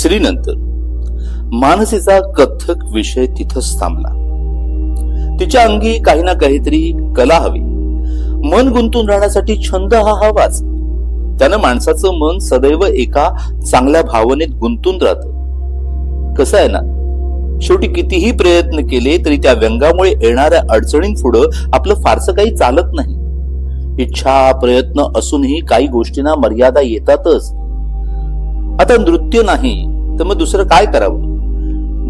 तिसरी नंतर मानसीचा कथ्थक विषय तिथंच थांबला. तिच्या अंगी काही ना काहीतरी कला हवी. मन गुंतून राहण्यासाठी छंद हा हवाच. त्यानं माणसाचं मन सदैव एका चांगल्या भावनेत गुंतून राहत. कसं आहे ना शेवटी कितीही प्रयत्न केले तरी त्या व्यंगामुळे येणाऱ्या अडचणींपुढं आपलं फारसं काही चालत नाही. इच्छा प्रयत्न असूनही काही गोष्टींना मर्यादा येतातच. आता नृत्य नाही तर मग दुसरं काय करावं?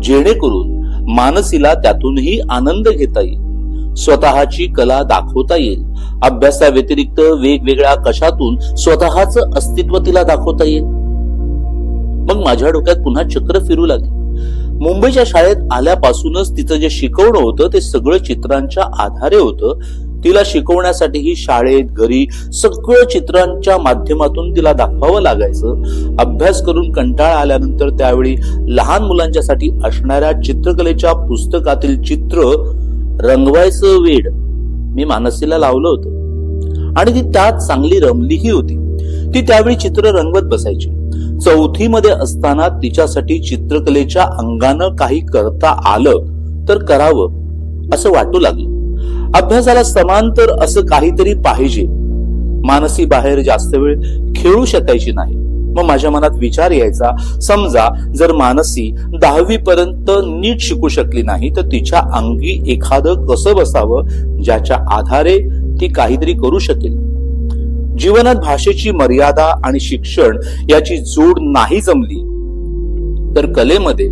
जेणेकरून मानसीला त्यातूनही आनंद घेता येईल. स्वतःची कला दाखवता येईल. अभ्यासाव्यतिरिक्त वेगवेगळ्या कशातून स्वतःच अस्तित्व तिला दाखवता येईल? मग माझ्या डोक्यात पुन्हा चक्र फिरू लागेल. मुंबईच्या शाळेत आल्यापासूनच तिचं जे शिकवणं होतं ते सगळं चित्रांच्या आधारे होतं. तिला शिकवण्यासाठीही शाळेत घरी सगळं चित्रांच्या माध्यमातून तिला दाखवावं लागायचं. अभ्यास करून कंटाळा आल्यानंतर त्यावेळी लहान मुलांच्यासाठी असणाऱ्या चित्रकलेच्या पुस्तकातील चित्र रंगवायचं वेड. मी मानसीला लावलं होतं. आणि ती त्यात चांगली रमलीही होती. ती त्यावेळी चित्र रंगवत बसायची. चौथी मध्ये असताना तिच्यासाठी चित्रकलेच्या अंगानं काही करता आलं तर करावं असं वाटू लागलं. अभ्यासाला समांतर असं काहीतरी पाहिजे. मानसी बाहेर जास्त वेळ खेळू शकायची नाही. मग माझ्या मनात विचार यायचा समजा जर मानसी दहावी पर्यंत नीट शिकू शकली नाही तर तिच्या अंगी एखादं कसं बसावं ज्याच्या आधारे ती काहीतरी करू शकेल? जीवनात भाषेची मर्यादा आणि शिक्षण याची जोड नाही जमली तर कलेमध्ये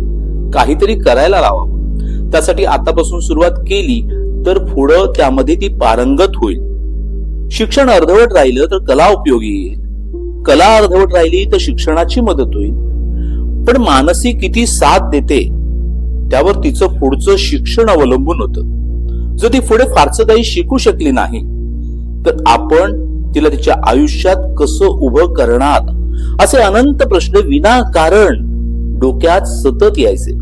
काहीतरी करायला लावावं. त्यासाठी आतापासून सुरुवात केली तर पुढं त्यामध्ये ती पारंगत होईल. शिक्षण अर्धवट राहिलं तर कला उपयोगी येईल. कला अर्धवट राहिली तर शिक्षणाची मदत होईल. पण मानसी किती साथ देते त्यावर तिचं पुढचं शिक्षण अवलंबून होतं. जर ती पुढे फारसं काही शिकू शकली नाही तर आपण तिला तिच्या आयुष्यात कसं उभं करणार? असे अनंत प्रश्न विनाकारण डोक्यात सतत यायचे.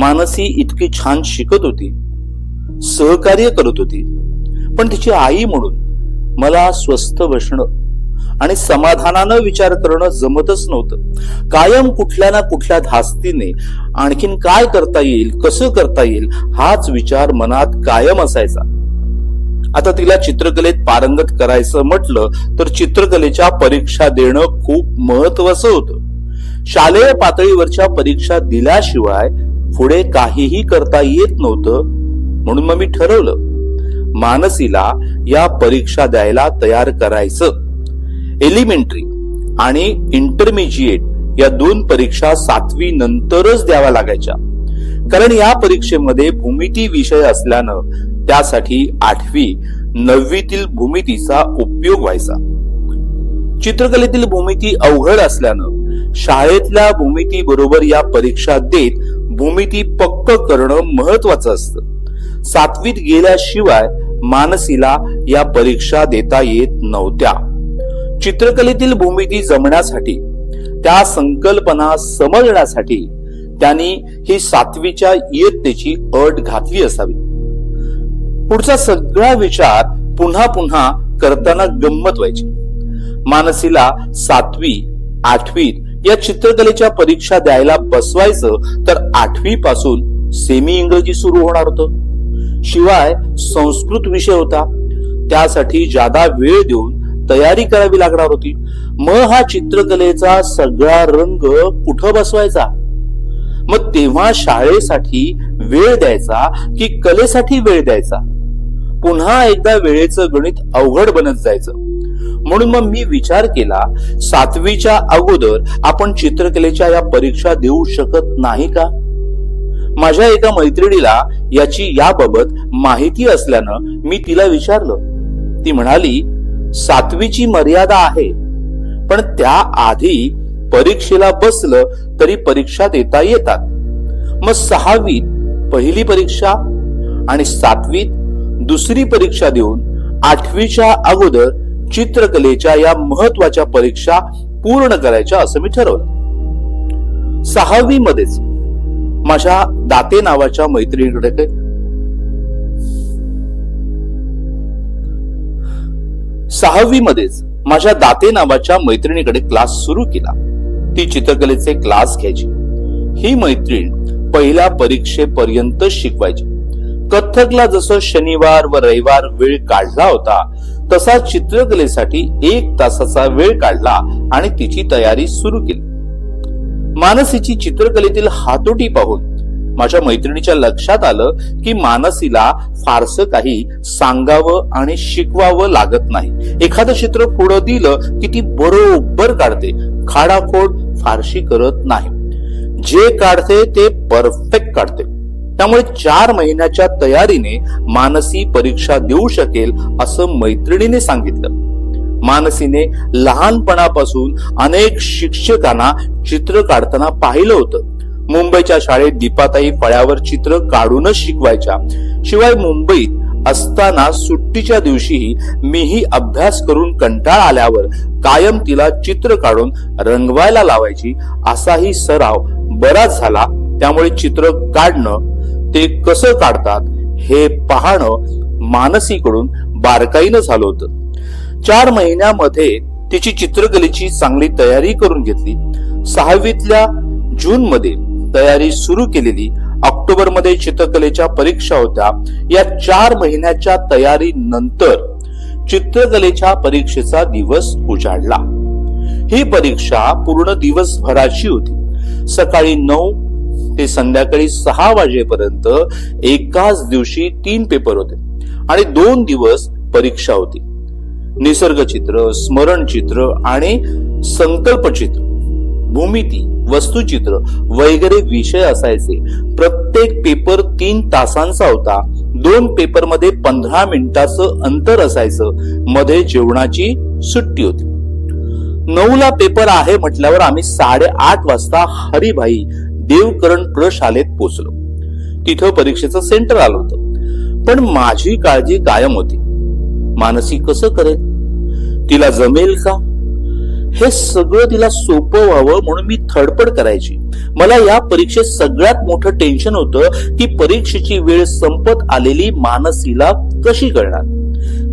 मानसी इतकी छान शिकत होती. सहकार्य करत होती. पण तिची आई म्हणून मला स्वस्थ बसणं आणि समाधानानं विचार करणं जमतच नव्हतं. कायम कुठल्या ना कुठल्या धास्तीने आणखीन काय करता येईल कसं करता येईल हाच विचार मनात कायम असायचा. आता तिला चित्रकलेत पारंगत करायचं म्हटलं तर चित्रकलेच्या परीक्षा देणं खूप महत्वाचं होतं. शालेय पातळीवरच्या परीक्षा दिल्याशिवाय पुढे काहीही करता येत नव्हतं म्हणून मग मी ठरवलं मानसीला या परीक्षा द्यायला तयार करायचं. एलिमेंटरी आणि इंटरमिजिएट या दोन परीक्षा सातवी नंतरच द्याव्या लागायच्या. कारण या परीक्षेमध्ये भूमिती विषय असल्यानं त्यासाठी आठवी नववीतील भूमितीचा उपयोग व्हायचा. चित्रकलेतील भूमिती अवघड असल्यानं शाळेतल्या भूमिती बरोबर या परीक्षा देत भूमिती पक्क करणं महत्वाचं असतं. सातवीत गेल्याशिवाय मानसीला या परीक्षा देता येत नव्हत्या. चित्रकलेतील भूमिती जमण्यासाठी त्या संकल्पना समजण्यासाठी त्यांनी ही सातवीच्या इयत्तेची अट घातली असावी. पुढचा सगळा विचार पुन्हा पुन्हा करताना गंमत व्हायची. मानसीला सातवी आठवीत या चित्रकलेच्या परीक्षा द्यायला बसवायचं तर आठवी पासून सेमी इंग्रजी सुरू होणार होतं. शिवाय संस्कृत विषय होता. त्यासाठी जादा वेळ देऊन तयारी करावी लागणार होती. मग हा चित्रकलेचा सगळा रंग कुठं बसवायचा? मग तेव्हा शाळेसाठी वेळ द्यायचा की कलेसाठी वेळ द्यायचा? पुन्हा एकदा वेळेचं गणित अवघड बनत जायचं. म्हणून मग मी विचार केला सातवीच्या अगोदर आपण चित्रकलेच्या या परीक्षा देऊ शकत नाही का? माझ्या एका मैत्रिणीला याची याबाबत माहिती असल्यानं मी तिला विचारलं. ती म्हणाली सातवीची मर्यादा आहे पण त्या आधी परीक्षेला बसलं तरी परीक्षा देता येतात. मग सहावीत पहिली परीक्षा आणि सातवीत दुसरी परीक्षा देऊन आठवीच्या अगोदर चित्रकलेच्या या महत्त्वाच्या परीक्षा पूर्ण करायच्या असं मी ठरवलं. सहावी मध्येच माझ्या दाते नावाच्या मैत्रिणीकडे सहावी मध्येच माझ्या दाते नावाच्या मैत्रिणीकडे क्लास सुरू केला. ती चित्रकलेचे क्लास घ्यायची. ही मैत्रीण पहिल्या परीक्षेपर्यंत शिकवायची. कथ्थकला जसं शनिवार व रविवार वेळ काढला होता तसा चित्रकलेसाठी एक तासाचा वेळ काढला आणि तिची तयारी सुरू केली. मानसीची चित्रकलेतील हातोटी पाहून माझ्या मैत्रिणीच्या लक्षात आलं की मानसीला फारसं काही सांगावं आणि शिकवावं लागत नाही. एखादं चित्र पुढं दिलं की ती बरोबर काढते. खाडाखोड फारशी करत नाही. जे काढते ते परफेक्ट काढते. त्यामुळे चार महिन्याच्या तयारीने मानसी परीक्षा देऊ शकेल असं मैत्रिणीने सांगितलं. मानसीने लहानपणापासून अनेक शिक्षकांना चित्र काढताना पाहिलं होतं. मुंबईच्या शाळेत दीपाताई फळ्यावर चित्र काढूनच शिकवायच्या. शिवाय मुंबईत असताना सुट्टीच्या दिवशीही मीही अभ्यास करून कंटाळ आल्यावर कायम तिला चित्र काढून रंगवायला लावायची असाही सराव बराच झाला. त्यामुळे चित्र काढणं ते कसं काढतात हे पाहणं मानसीकडून बारकाईनं झालं होतं. चार महिन्यामध्ये तिची चित्रकलेची चांगली तयारी करून घेतली. सहावीतल्या जून मध्ये तयारी सुरू केलेली. ऑक्टोबरमध्ये चित्रकलेच्या परीक्षा होत्या. या चार महिन्याच्या तयारी नंतर चित्रकलेच्या परीक्षेचा दिवस उजाडला. ही परीक्षा पूर्ण दिवसभराची होती. सकाळी नऊ ते संध्याकाळी सहा वाजेपर्यंत एकाच दिवशी तीन पेपर होते आणि दोन दिवस परीक्षा होती. निसर्गचित्र स्मरणचित्र आणि संकल्पचित्र भूमिती वस्तुचित्र वगैरे विषय असायचे. प्रत्येक पेपर तीन तासांचा होता. दोन पेपरमध्ये पंधरा मिनिटाचं अंतर असायचं. मध्ये जेवणाची सुट्टी होती. नऊला पेपर आहे म्हटल्यावर आम्ही साडेआठ वाजता हरिभाई देवकरण शाळेत पोचलो तिथं परीक्षेचं सेंटर आलं होतं. पण माझी काळजी कायम होती. मानसी कसं करेल? तिला जमेल का? हे सगळं तिला सोपं व्हावं म्हणून मी थडपड करायची. मला या परीक्षेत सगळ्यात मोठं टेन्शन होतं की परीक्षेची वेळ संपत आलेली मानसीला कशी कळणार?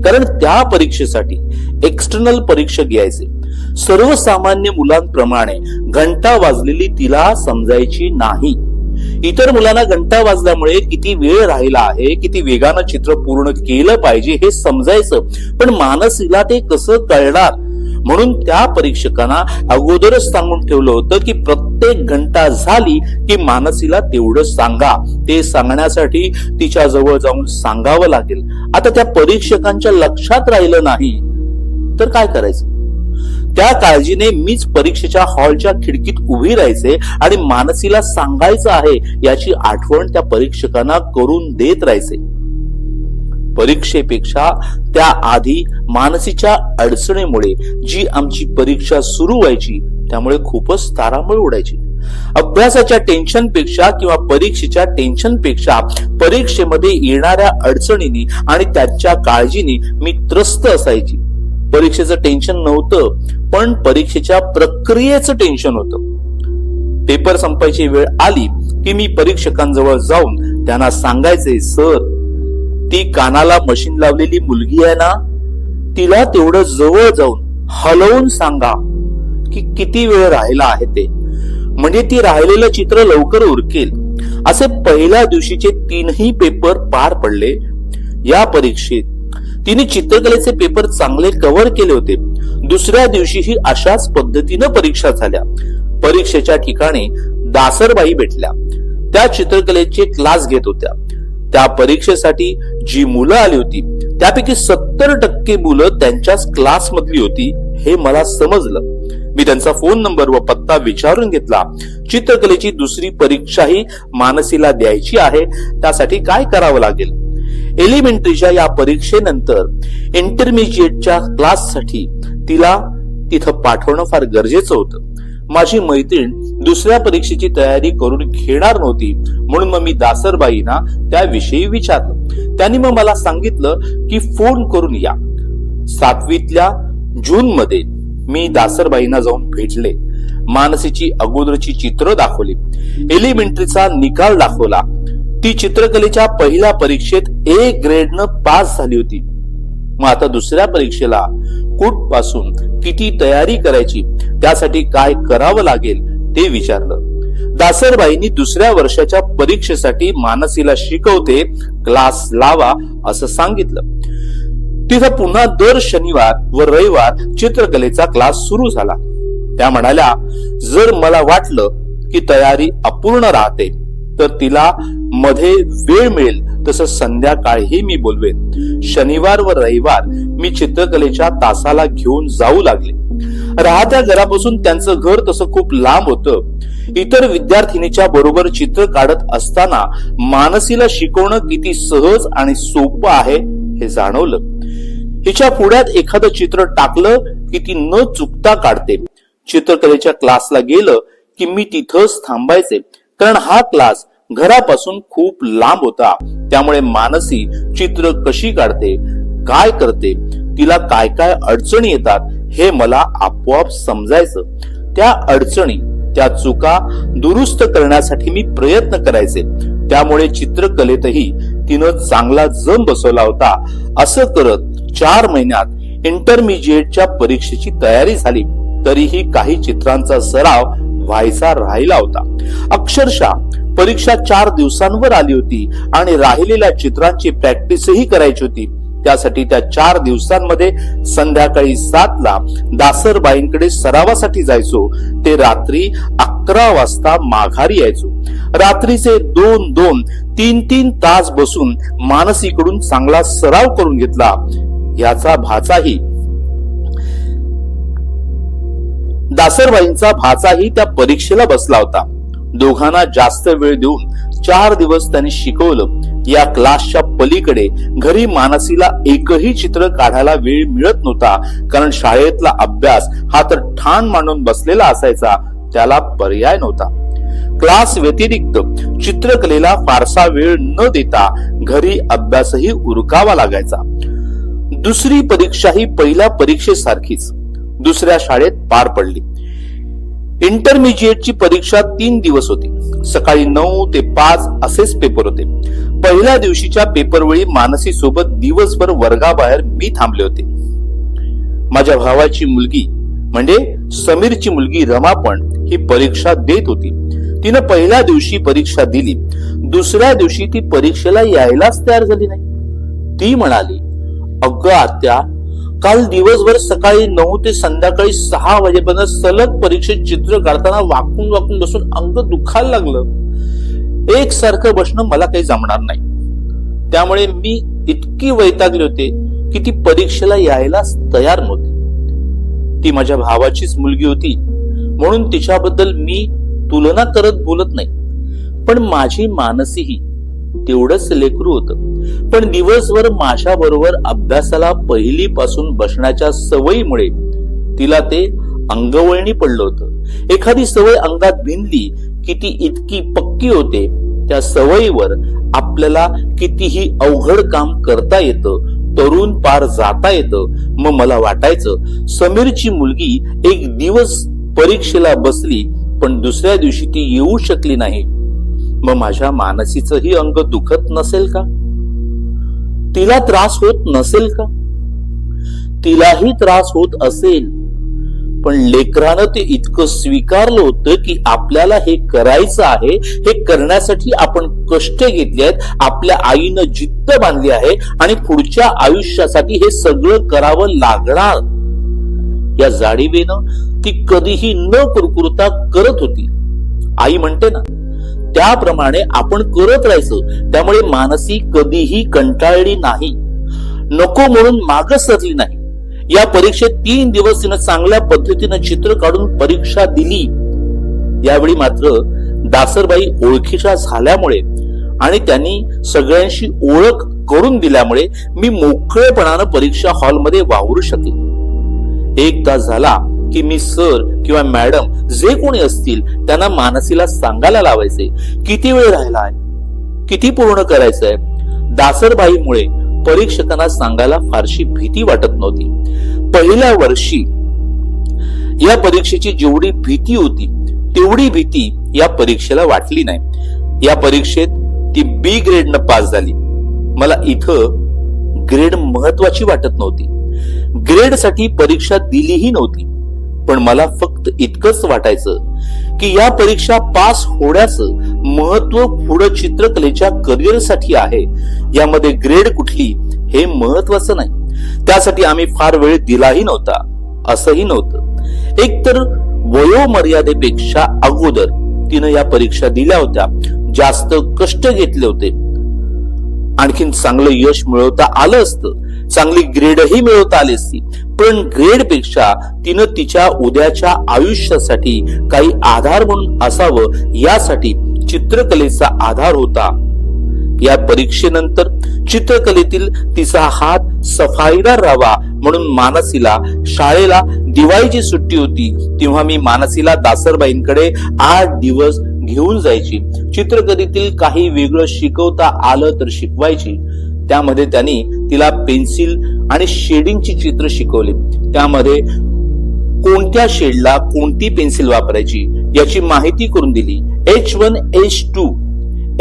कारण त्या परीक्षेसाठी एक्सटर्नल परीक्षक यायचे सर्वसामान्य मुलांप्रमाणे घंटा वाजलेली तिला समजायची नाही. इतर मुलांना घंटा वाजल्यामुळे किती वेळ राहिला आहे किती वेगानं चित्र पूर्ण केलं पाहिजे हे समजायचं पण मानसीला ते कसं कळणार? म्हणून त्या परीक्षकांना अगोदरच सांगून ठेवलं होतं की प्रत्येक घंटा झाली की मानसीला तेवढं सांगा. ते सांगण्यासाठी तिच्या जवळ जाऊन सांगावं लागेल. आता त्या परीक्षकांच्या लक्षात राहिलं नाही तर काय करायचं? त्या काळजीने मीच परीक्षेच्या हॉलच्या खिडकीत उभी राहायचे आणि मानसीला सांगायचं आहे याची आठवण त्या परीक्षकांना करून देत राहायचे. परीक्षेपेक्षा त्या आधी मानसीच्या अडचणीमुळे जी आमची परीक्षा सुरू व्हायची त्यामुळे खूपच तारांबळ उडायची अभ्यासाच्या टेन्शनपेक्षा किंवा परीक्षेच्या टेन्शनपेक्षा परीक्षेमध्ये येणाऱ्या अडचणींनी आणि त्यांच्या काळजीनी मी त्रस्त असायची. परीक्षेचं टेन्शन नव्हतं पण परीक्षेच्या प्रक्रियेचं टेन्शन होतं. पेपर संपायची वेळ आली की मी परीक्षकांजवळ जाऊन त्यांना सांगायचे सर ती कानाला मशीन लावलेली मुलगी आहे ना? तिला तेवढं जवळ जाऊन हलवून सांगा की किती वेळ राहिला आहे ते. म्हणजे ती राहिलेलं चित्र लवकर उरकेल. असे पहिल्या दिवशीचे तीनही पेपर पार पडले. या परीक्षेत तिने चित्रकलेचे पेपर चांगले कव्हर केले होते. दुसऱ्या दिवशीही अशाच पद्धतीनं परीक्षा झाल्या. परीक्षेच्या ठिकाणी दासरबाई भेटल्या. त्या चित्रकलेचे क्लास घेत होत्या. त्या परीक्षेसाठी जी मुलं आली होती त्यापैकी सत्तर टक्के मुलं त्यांच्याच क्लास मधली होती हे मला समजलं. मी त्यांचा फोन नंबर व पत्ता विचारून घेतला. चित्रकलेची दुसरी परीक्षाही मानसीला द्यायची आहे त्यासाठी काय करावं लागेल? एलिमेंटरीच्या या परीक्षेनंतर इंटरमिजिएटच्या क्लाससाठी तिला तिथं पाठवणं फार गरजेचं होतं. माझी मैत्रीण दुसऱ्या परीक्षेची तयारी करून घेणार नव्हती म्हणून मग मी दासरबाईंना त्याविषयी विचारलं. त्यांनी मग मला सांगितलं की फोन करून या. सातवीतल्या जून मध्ये मी दासरबाईंना जाऊन भेटले. मानसीची अगोदरची चित्र दाखवली. एलिमेंटरीचा निकाल दाखवला. ती चित्रकलेच्या पहिल्या परीक्षेत ए ग्रेडनं पास झाली होती. मग आता दुसऱ्या परीक्षेला कुठपासून किती तयारी करायची त्यासाठी काय करावं लागेल ते विचारलं. दासरबाईंनी दुसऱ्या वर्षाच्या परीक्षेसाठी मानसीला शिकवते क्लास लावा असं सांगितलं. तिथं पुन्हा दर शनिवार व रविवार चित्रकलेचा क्लास सुरू झाला. त्या म्हणाल्या जर मला वाटलं की तयारी अपूर्ण राहते तर तिला मध्ये वेळ मिळेल तसं संध्याकाळी मी बोलवेन. शनिवार व रविवार मी चित्रकलेच्या तासाला घेऊन जाऊ लागले. राहत्या घरापासून त्यांचं घर तसं खूप लांब होतं. इतर विद्यार्थिनीच्या बरोबर चित्र काढत असताना मानसीला शिकवणं किती सहज आणि सोपं आहे हे जाणवलं. हिच्या पुढ्यात एखादं चित्र टाकलं की ती न चुकता काढते. चित्रकलेच्या क्लासला गेलं की मी तिथंच थांबायचे. कारण हा क्लास घरापासून खूप लांब होता. त्यामुळे मानसी चित्र कशी काढते काय करते तिला काय काय अडचणी येतात हे मला आपोआप समजायचं. त्या अडचणी त्या चुका दुरुस्त करण्यासाठी मी प्रयत्न करायचे. त्यामुळे चित्रकलेतही तिनं चांगला जम बसवला होता. असं करत चार महिन्यात इंटरमिजिएटच्या परीक्षेची तयारी झाली. तरीही काही चित्रांचा सराव व्हायचा राहिला होता. अक्षरशः परीक्षा चार दिवसांवर आली होती आणि राहिलेल्या चित्रांची प्रॅक्टिसही करायची होती. त्यासाठी त्या चार दिवसांमध्ये संध्याकाळी सातला दासरबाईंकडे सरावासाठी जायचो. ते रात्री अकरा वाजता माघारी यायचो. रात्रीचे दोन दोन तीन तीन तास बसून मानसीकडून चांगला सराव करून घेतला. याचा भाचाही दासरबाईंचा भाचाही त्या परीक्षेला बसला होता. दोघांना जास्त वेळ देऊन चार दिवस त्यांनी शिकवलं. या क्लासच्या पलीकडे घरी मानसीला एकही चित्र काढायला वेळ मिळत नव्हता. कारण शाळेतला अभ्यास हा तर ठाण मांडून बसलेला असायचा. त्याला पर्याय नव्हता. क्लास व्यतिरिक्त चित्रकलेला फारसा वेळ न देता घरी अभ्यासही उरकावा लागायचा. दुसरी परीक्षा ही पहिल्या परीक्षेसारखीच. दुसऱ्या शाळेत पार पडली. इंटरमिजिएटची परीक्षा तीन दिवस होती. सकाळी नऊ ते पाच असेच पेपर होते. पहिल्या दिवशीच्या पेपरवेळी मानसी सोबत दिवसभर वर्गाबाहेर मी थांबले होते. माझ्या भावाची मुलगी म्हणजे समीरची मुलगी रमा पण ही परीक्षा देत होती. तिनं पहिल्या दिवशी परीक्षा दिली. दुसऱ्या दिवशी ती परीक्षेला यायलाच तयार झाली नाही. ती म्हणाली अगं आत्या काल दिवसभर सकाळी नऊ ते संध्याकाळी सहा वाजेपर्यंत सलग परीक्षेत चित्र काढताना वाकून वाकून बसून अंग दुखायला लागलं. एक सारखं बसणं मला काही जमणार नाही. त्यामुळे मी इतकी वैतागले होते की ती परीक्षेला यायला तयार नव्हती. ती माझ्या भावाचीच मुलगी होती. म्हणून तिच्याबद्दल मी तुलना करत बोलत नाही. पण माझी मानसीही तेवढंच लेकरू होतं. पण दिवसभर माशाबरोबर अभ्यासाला पहिली पासून बसण्याच्या सवयीमुळे तिला ते अंगवळणी पडलं होतं. एखादी सवय अंगात भिनली की ती इतकी पक्की होते त्या सवयीवर आपल्याला कितीही अवघड काम करता येतं तरुण पार जाता येतं. मग मला वाटायचं समीरची मुलगी एक दिवस परीक्षेला बसली पण दुसऱ्या दिवशी ती येऊ शकली नाही. मग माझ्या मानसीचंही अंग दुखत नसेल का? तिला त्रास होत नसेल का? तिलाही त्रास होत असेल. पण लेकरानं ते इतकं स्वीकारलं होतं की आपल्याला हे करायचं आहे हे करण्यासाठी आपण कष्ट घेतले आहेत आपल्या आईनं जिद्द बांधली आहे आणि पुढच्या आयुष्यासाठी हे सगळं करावं लागणार. या जाणीवेनं ती कधीही न कुरकुरता करत होती. आई म्हणते ना त्याप्रमाणे आपण करत राहायचं. त्यामुळे मानसी कधीही कंटाळली नाही. नको म्हणून माग सरली नाही. या परीक्षेत तीन दिवस तिनं चांगल्या पद्धतीनं चित्र काढून परीक्षा दिली. यावेळी मात्र दासरबाई ओळखीच्या झाल्यामुळे आणि त्यांनी सगळ्यांशी ओळख करून दिल्यामुळे मी मोकळेपणानं परीक्षा हॉलमध्ये वावरू शकेन. एक तास झाला की मी सर किंवा मॅडम जे कोणी असतील त्यांना मानसीला सांगायला लावायचे. किती वेळ राहिला आहे किती पूर्ण करायचंय? दासरबाईमुळे परीक्षकांना सांगायला फारशी भीती वाटत नव्हती. पहिल्या वर्षी या परीक्षेची जेवढी भीती होती तेवढी भीती या परीक्षेला वाटली नाही. या परीक्षेत ती बी ग्रेडनं पास झाली. मला इथं ग्रेड महत्वाची वाटत नव्हती. ग्रेडसाठी परीक्षा दिलीही नव्हती. पण मला फक्त इतकंच वाटायचं की या परीक्षा पास होण्याचं महत्त्व पुढं चित्रकलेच्या करिअरसाठी आहे. यामध्ये ग्रेड कुठली हे महत्वाचं नाही. त्यासाठी आम्ही फार वेळ दिलाही नव्हता असंही नव्हतं. एकतर वयोमर्यादेपेक्षा अगोदर तिनं या परीक्षा दिल्या होत्या जास्त कष्ट घेतले होते. आणखीन चांगलं यश मिळवता आलं असतं चांगली ग्रेडही मिळवता आली असती. पण ग्रेडपेक्षा तिनं तिच्या उद्याच्या आयुष्यासाठी काही आधार म्हणून असावं यासाठी चित्रकलेचा आधार होता. या परीक्षेनंतर चित्रकलेतील तिचा हात सफाईदार राहावा म्हणून मानसीला शाळेला दिवाळीची सुट्टी होती. तेव्हा मी मानसीला दासरबाईंकडे आठ दिवस घेऊन जायची. चित्रकलेतील काही वेगळं शिकवता आलं तर शिकवायची. त्यामध्ये त्यांनी तिला पेन्सिल आणि शेडिंगची चित्र शिकवली. त्यामध्ये कोणत्या शेडला कोणती पेन्सिल वापरायची याची माहिती करून दिली. H one H two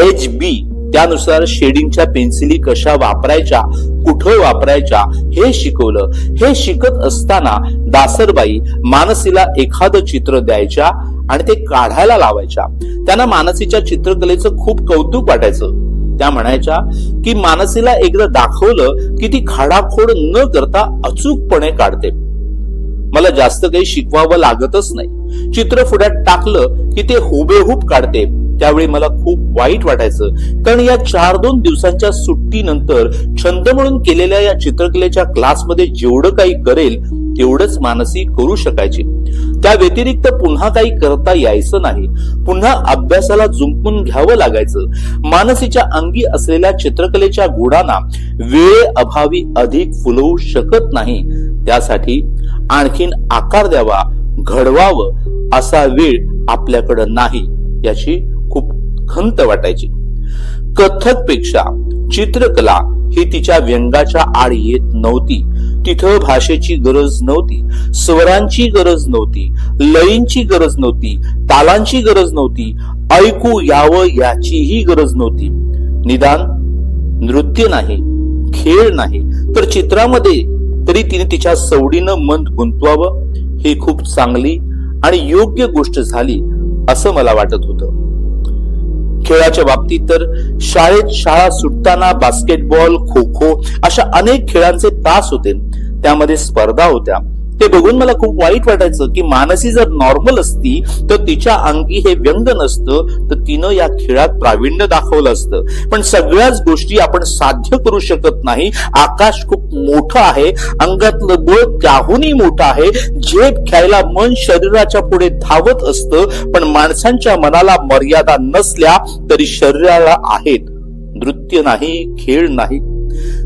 H B त्यानुसार शेडिंगच्या पेन्सिली कशा वापरायच्या कुठं वापरायच्या हे शिकवलं. हे शिकत असताना दासरबाई मानसीला एखादं चित्र द्यायच्या आणि ते काढायला लावायच्या. त्यांना मानसीच्या चित्रकलेचं खूप कौतुक वाटायचं. त्या म्हणायच्या की मानसीला एकदा दाखवलं की ती खाडाखोड न करता अचूकपणे काढते. मला जास्त काही शिकवावं लागतच नाही. चित्र फुड्यात टाकलं की ते हुबेहूब काढते. त्यावेळी मला खूप वाईट वाटायचं. कारण या चार दोन दिवसांच्या सुट्टीनंतर छंद म्हणून केलेल्या या चित्रकलेच्या क्लासमध्ये जेवढं काही करेल तेवढंच मानसी करू शकायची. त्या व्यतिरिक्त पुन्हा काही करता यायचं नाही. पुन्हा अभ्यासाला जुंपून घ्यावं लागायचं. मानसीच्या अंगी असलेल्या चित्रकलेच्या गुणांना वेळे अभावी अधिक फुलवू शकत नाही. त्यासाठी आणखीन आकार द्यावा घडवावं असा वेळ आपल्याकडं नाही याची खूप खंत वाटायची. कथकपेक्षा चित्रकला ही तिच्या व्यंगाच्या आड येत नव्हती. तिथं भाषेची गरज नव्हती स्वरांची गरज नव्हती लयींची गरज नव्हती तालांची गरज नव्हती ऐकू यावं याचीही गरज नव्हती. निदान नृत्य नाही खेळ नाही तर चित्रामध्ये तरी तिने तिच्या सवडीनं मन गुंतवावं ही खूप चांगली आणि योग्य गोष्ट झाली असं मला वाटत होतं. खेळाच्या बाबतीत तर शाळेत शाळा सुटताना बास्केटबॉल खो खो अशा अनेक खेळांचे तास होते. त्यामध्ये स्पर्धा होत्या. ते बघून मला खूप वाईट वाटायचं की मानसी जर नॉर्मल असती तर तिच्या अंगी हे व्यंग नसतं तर तिनं या खेळात प्रावीण्य दाखवलं असतं. पण सगळ्याच गोष्टी आपण साध्य करू शकत नाही. आकाश खूप मोठं आहे अंगातलं बळ त्याहूनही मोठं आहे. झेप घ्यायला मन शरीराच्या पुढे धावत असतं पण माणसांच्या मनाला मर्यादा नसल्या तरी शरीराला आहेत. नृत्य नाही खेळ नाही.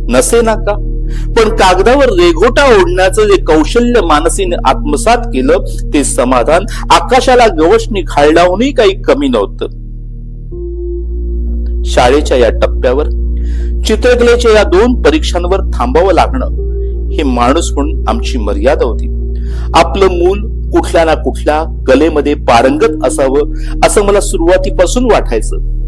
नसे ना का? पण कागदावर रेघोटा ओढण्याचं जे कौशल्य मानसीने आत्मसात केलं ते समाधान आकाशाला गवशणी खायलाहूनही काही कमी नव्हतं. शाळेच्या या टप्प्यावर चित्रकलेच्या या दोन परीक्षांवर थांबावं लागणं हे माणूस म्हणून आमची मर्यादा होती. आपलं मूल कुठल्या ना कुठल्या कलेमध्ये पारंगत असावं असं मला सुरुवातीपासून वाटायचं.